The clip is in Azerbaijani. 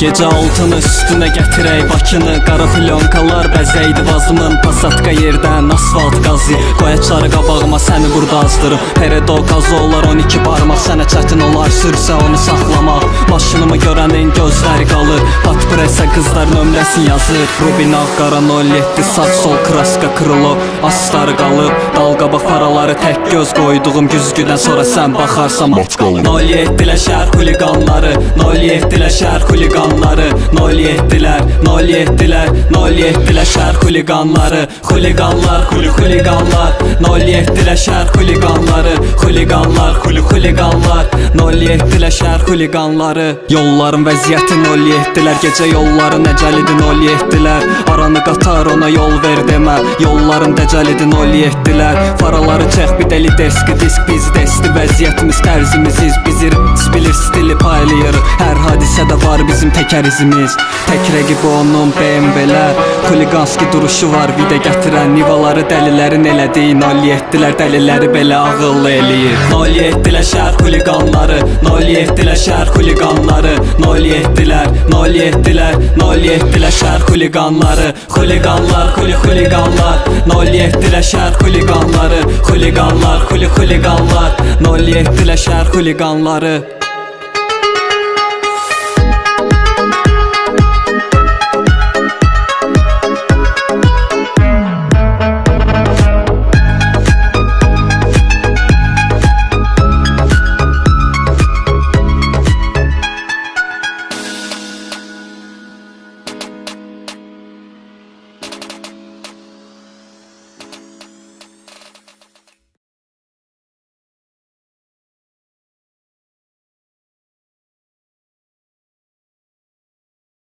gecə altını üstünə gətirək Bakını Qara plyonkalar bəzəydi vazımın. Pasatka yerdən asfalt qazı Qoyaçları qabağıma səni burada azdırım Peredo qazı olar 12 barmaq Sənə çətin olar sürsə onu saxlamaq. Maşınımı görənin gözləri qalır Pat presə qızlar nömrəsin yazır. Rubin ağ qara 07 sağ sol kraska kırılıb Astarı qalıb. Dalqaba faraları tək göz qoyduğum güzgüdən sonra sən baxarsan. Mat qalıb. 07-lə şəhər xuliqanları 07-lə şəhər xuliqanları 07-lər 07-lər 07-lə şəhər xuliqanları Xuliqanlar xuli xuliqanlar 07-lə şəhər xuliqanları Xuliqanlar xuli xuliqanlar 07-lə şəhər xuliqanları Yolların vəziyyəti 07-lər Gecə yolların əcəlidir 07-lər Aranı qatar ona yol ver demə Yolların dəcəlidir 07-lər Faraları çək bir deli deski disk biz desti. Vəziyyətimiz tərzimiziz bizir Bilir stili paylayır. Hər hadisədə var bizim təkər izimiz Tək rəqib onun BMW-lər Xuliqanski duruşu var Vida gətirən Nivaları dəlilərin elədiyi 07-lər dəliləri belə ağıllı eləyir. 07-lər şəhər xuliqanları 07-lər şəhər xuliqanları 07-lər 07-lər 07-lər şəhər xuliqanları. Xuliqanlar xuli xuliqanlar 07-lər şəhər xuliqanları. Xuliqanlar xuli xuliqanlar 07-lər şəhər xuliqanları